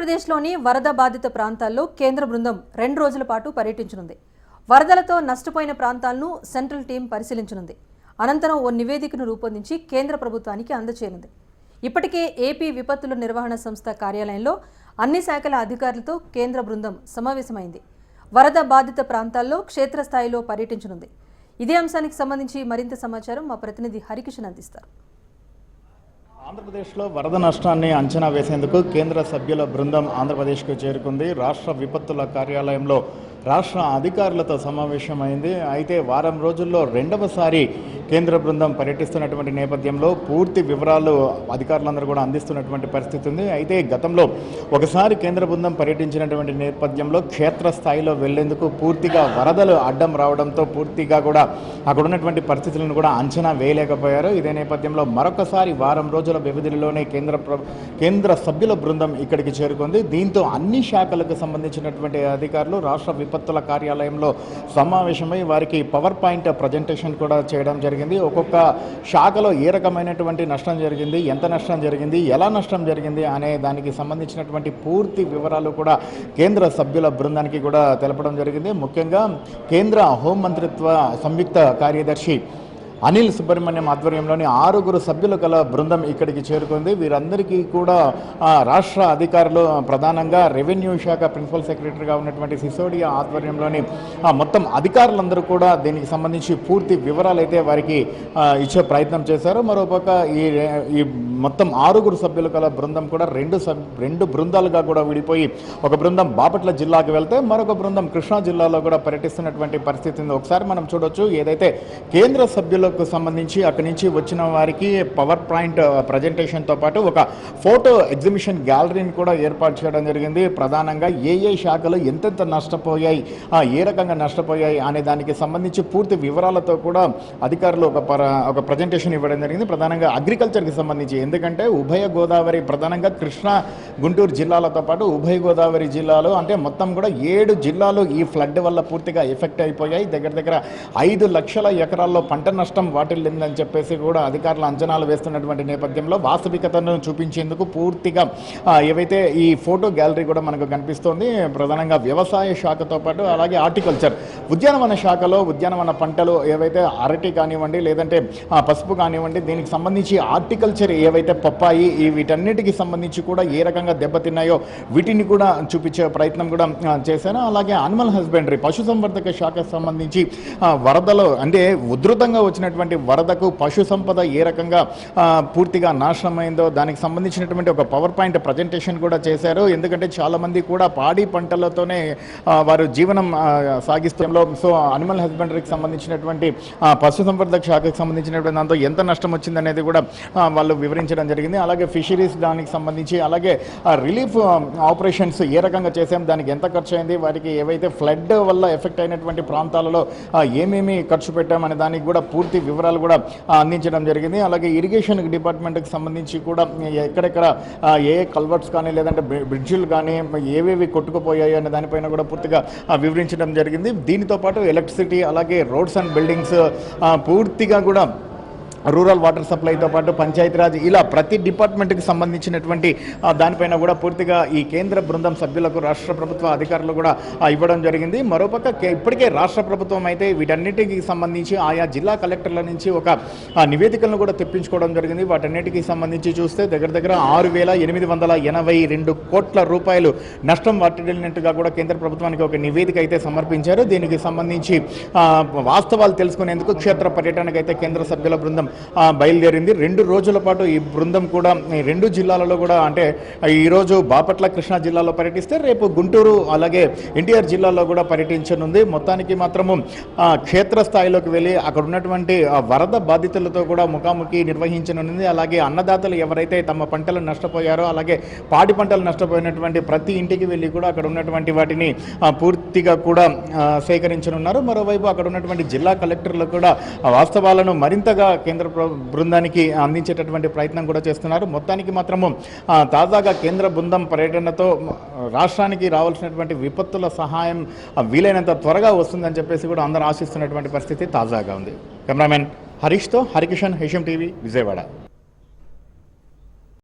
ఆంధ్రప్రదేశ్లోని వరద బాధిత ప్రాంతాల్లో కేంద్ర బృందం రెండు రోజుల పాటు పర్యటించనుంది. వరదలతో నష్టపోయిన ప్రాంతాలను సెంట్రల్ టీం పరిశీలించనుంది. అనంతరం ఓ నివేదికను రూపొందించి కేంద్ర ప్రభుత్వానికి అందచేయనుంది ఇప్పటికే ఏపీ విపత్తుల నిర్వహణ సంస్థ కార్యాలయంలో అన్ని శాఖల అధికారులతో కేంద్ర బృందం సమావేశమైంది. వరద బాధిత ప్రాంతాల్లో క్షేత్రస్థాయిలో పర్యటించనుంది. ఇదే అంశానికి సంబంధించి మరింత సమాచారం మా ప్రతినిధి హరికిషన్ అందిస్తారు. ఆంధ్రప్రదేశ్లో వరద నష్టాన్ని అంచనా వేసేందుకు కేంద్ర సభ్యుల బృందం ఆంధ్రప్రదేశ్కు చేరుకుంది. రాష్ట్ర విపత్తుల కార్యాలయంలో రాష్ట్ర అధికారులతో సమావేశమైంది. అయితే వారం రోజుల్లో రెండవసారి కేంద్ర బృందం పర్యటిస్తున్నటువంటి నేపథ్యంలో పూర్తి వివరాలు అధికారులందరూ కూడా అందిస్తున్నటువంటి పరిస్థితి ఉంది. అయితే గతంలో ఒకసారి కేంద్ర బృందం పర్యటించినటువంటి నేపథ్యంలో క్షేత్రస్థాయిలో వెళ్ళేందుకు పూర్తిగా వరదలు అడ్డం రావడంతో పూర్తిగా కూడా అక్కడ ఉన్నటువంటి పరిస్థితులను కూడా అంచనా వేయలేకపోయారు. ఇదే నేపథ్యంలో మరొకసారి వారం రోజుల వ్యవధిలోనే కేంద్ర ప్ర- కేంద్ర సభ్యుల బృందం ఇక్కడికి చేరుకుంది. దీంతో అన్ని శాఖలకు సంబంధించినటువంటి అధికారులు రాష్ట్ర విపత్తుల కార్యాలయంలో సమావేశమై వారికి పవర్ పాయింట్ ప్రజెంటేషన్ కూడా చేయడం జరిగింది. ఒక్కొక్క శాఖలో ఏ రకమైనటువంటి నష్టం జరిగింది ఎంత నష్టం జరిగింది ఎలా నష్టం జరిగింది అనే దానికి సంబంధించినటువంటి పూర్తి వివరాలు కూడా కేంద్ర సభ్యుల బృందానికి కూడా తెలపడం జరిగింది. ముఖ్యంగా కేంద్ర హోంమంత్రిత్వ సంయుక్త కార్యదర్శి అనిల్ సుబ్రహ్మణ్యం ఆధ్వర్యంలోని ఆరుగురు సభ్యులు గల బృందం ఇక్కడికి చేరుకుంది. వీరందరికీ కూడా రాష్ట్ర అధికారులు ప్రధానంగా రెవెన్యూ శాఖ ప్రిన్సిపల్ సెక్రటరీగా ఉన్నటువంటి సిసోడియా ఆధ్వర్యంలోని మొత్తం అధికారులందరూ కూడా దీనికి సంబంధించి పూర్తి వివరాలు అయితే వారికి ఇచ్చే ప్రయత్నం చేశారు. మరోపక్క ఈ ఈ మొత్తం ఆరుగురు సభ్యులు గల బృందం కూడా రెండు సబ్ రెండు బృందాలుగా కూడా విడిపోయి ఒక బృందం బాపట్ల జిల్లాకు వెళ్తే మరొక బృందం కృష్ణా జిల్లాలో కూడా పర్యటిస్తున్నటువంటి పరిస్థితి ఉంది ఒకసారి మనం చూడొచ్చు. ఏదైతే కేంద్ర సభ్యులు సభ్యులకు సంబంధించి అక్కడి నుంచి వచ్చిన వారికి పవర్ పాయింట్ ప్రజెంటేషన్తో పాటు ఒక ఫోటో ఎగ్జిబిషన్ గ్యాలరీని కూడా ఏర్పాటు చేయడం జరిగింది. ప్రధానంగా ఏ ఏ శాఖలు ఎంతెంత నష్టపోయాయి ఏ రకంగా నష్టపోయాయి అనే దానికి సంబంధించి పూర్తి వివరాలతో కూడా అధికారులు ఒక ఒక ప్రజెంటేషన్ ఇవ్వడం జరిగింది. ప్రధానంగా అగ్రికల్చర్కి సంబంధించి ఎందుకంటే ఉభయ గోదావరి ప్రధానంగా కృష్ణా గుంటూరు జిల్లాలతో పాటు ఉభయ గోదావరి జిల్లాలు అంటే మొత్తం కూడా ఏడు జిల్లాలు ఈ ఫ్లడ్ వల్ల పూర్తిగా ఎఫెక్ట్ అయిపోయాయి. దగ్గర దగ్గర ఐదు లక్షల ఎకరాల్లో పంట నష్టం వాటిల్లిందని చెప్పేసి కూడా అధికారులు అంచనాలు వేస్తున్నటువంటి నేపథ్యంలో వాస్తవికతను చూపించేందుకు పూర్తిగా ఏవైతే ఈ ఫోటో గ్యాలరీ కూడా మనకు కనిపిస్తోంది ప్రధానంగా వ్యవసాయ శాఖతో పాటు అలాగే హార్టికల్చర్ ఉద్యానవన శాఖలో ఉద్యానవన పంటలు ఏవైతే అరటి కానివ్వండి లేదంటే పసుపు కానివ్వండి దీనికి సంబంధించి హార్టికల్చర్ ఏవైతే పప్పాయి వీటన్నిటికి సంబంధించి కూడా ఏ రకంగా దెబ్బతిన్నాయో వీటిని కూడా చూపించే ప్రయత్నం కూడా చేశాను. అలాగే అనిమల్ హస్బెండరీ పశుసంవర్ధక శాఖకు సంబంధించి వరదలు అంటే ఉధృతంగా వచ్చినటువంటి వరదకు పశు సంపద ఏ రకంగా పూర్తిగా నాశనమైందో దానికి సంబంధించినటువంటి ఒక పవర్ పాయింట్ ప్రజెంటేషన్ కూడా చేశారు. ఎందుకంటే చాలామంది కూడా పాడి పంటలతోనే వారు జీవనం సాగిస్తంలో సో అనిమల్ హస్బెండరీకి సంబంధించినటువంటి పశు సంవర్ధక శాఖకు సంబంధించినటువంటి దాంతో ఎంత నష్టం వచ్చిందనేది కూడా వాళ్ళు వివరించడం జరిగింది. అలాగే ఫిషరీస్ దానికి సంబంధించి అలాగే రిలీఫ్ ఆపరేషన్స్ ఏ రకంగా చేసాం దానికి ఎంత ఖర్చు అయింది వారికి ఏవైతే ఫ్లడ్ వల్ల ఎఫెక్ట్ అయినటువంటి ప్రాంతాలలో ఏమేమి ఖర్చు పెట్టామనే దానికి కూడా పూర్తి వివరాలు కూడా అందించడం జరిగింది. అలాగే ఇరిగేషన్ డిపార్ట్మెంట్కి సంబంధించి కూడా ఎక్కడెక్కడ ఏ కల్వర్ట్స్ కానీ లేదంటే బ్రి- బ్రిడ్జిలు కానీ ఏవేవి కొట్టుకుపోయాయి అనే దానిపైన కూడా పూర్తిగా వివరించడం జరిగింది. దీనితో పాటు ఎలక్ట్రిసిటీ అలాగే రోడ్స్ అండ్ బిల్డింగ్స్ పూర్తిగా కూడా రూరల్ వాటర్ సప్లైతో పాటు పంచాయతీరాజ్ ఇలా ప్రతి డిపార్ట్మెంట్కి సంబంధించినటువంటి దానిపైన కూడా పూర్తిగా ఈ కేంద్ర బృందం సభ్యులకు రాష్ట్ర ప్రభుత్వ అధికారులు కూడా ఇవ్వడం జరిగింది. మరోపక్క కే- ఇప్పటికే రాష్ట్ర ప్రభుత్వం అయితే వీటన్నిటికి సంబంధించి ఆయా జిల్లా కలెక్టర్ల నుంచి ఒక నివేదికలను కూడా తెప్పించుకోవడం జరిగింది. వాటన్నిటికీ సంబంధించి చూస్తే దగ్గర దగ్గర ఆరు వేల ఎనిమిది వందల ఎనభై రెండు కోట్ల రూపాయలు నష్టం వాటిల్లినట్టుగా కూడా కేంద్ర ప్రభుత్వానికి ఒక నివేదిక అయితే సమర్పించారు. దీనికి సంబంధించి వాస్తవాలు తెలుసుకునేందుకు క్షేత్ర పర్యటనకైతే అయితే కేంద్ర సభ్యుల బృందం బయలుదేరింది. రెండు రోజుల పాటు ఈ బృందం కూడా ఈ రెండు జిల్లాలలో కూడా అంటే ఈరోజు బాపట్ల కృష్ణా జిల్లాలో పర్యటిస్తే రేపు గుంటూరు అలాగే ఎన్టీఆర్ జిల్లాలో కూడా పర్యటించనుంది. మొత్తానికి మాత్రము క్షేత్రస్థాయిలోకి వెళ్ళి అక్కడ ఉన్నటువంటి వరద బాధితులతో కూడా ముఖాముఖి నిర్వహించనుంది. అలాగే అన్నదాతలు ఎవరైతే తమ పంటలు నష్టపోయారో అలాగే పాడి పంటలు నష్టపోయినటువంటి ప్రతి ఇంటికి వెళ్ళి కూడా అక్కడ ఉన్నటువంటి వాటిని పూర్తిగా కూడా సేకరించనున్నారు. మరోవైపు అక్కడ ఉన్నటువంటి జిల్లా కలెక్టర్లు కూడా వాస్తవాలను మరింతగా కేంద్ర కేంద్ర బృందానికి అందించేటటువంటి ప్రయత్నం కూడా చేస్తున్నారు. మొత్తానికి మాత్రము తాజాగా కేంద్ర బృందం పర్యటనతో రాష్ట్రానికి రావాల్సినటువంటి విపత్తుల సహాయం వీలైనంత త్వరగా వస్తుందని చెప్పేసి కూడా అందరూ ఆశిస్తున్నటువంటి పరిస్థితి తాజాగా ఉంది. కెమెరామెన్ హరీష్తో హరికిషన్ హేషం టీవీ విజయవాడ.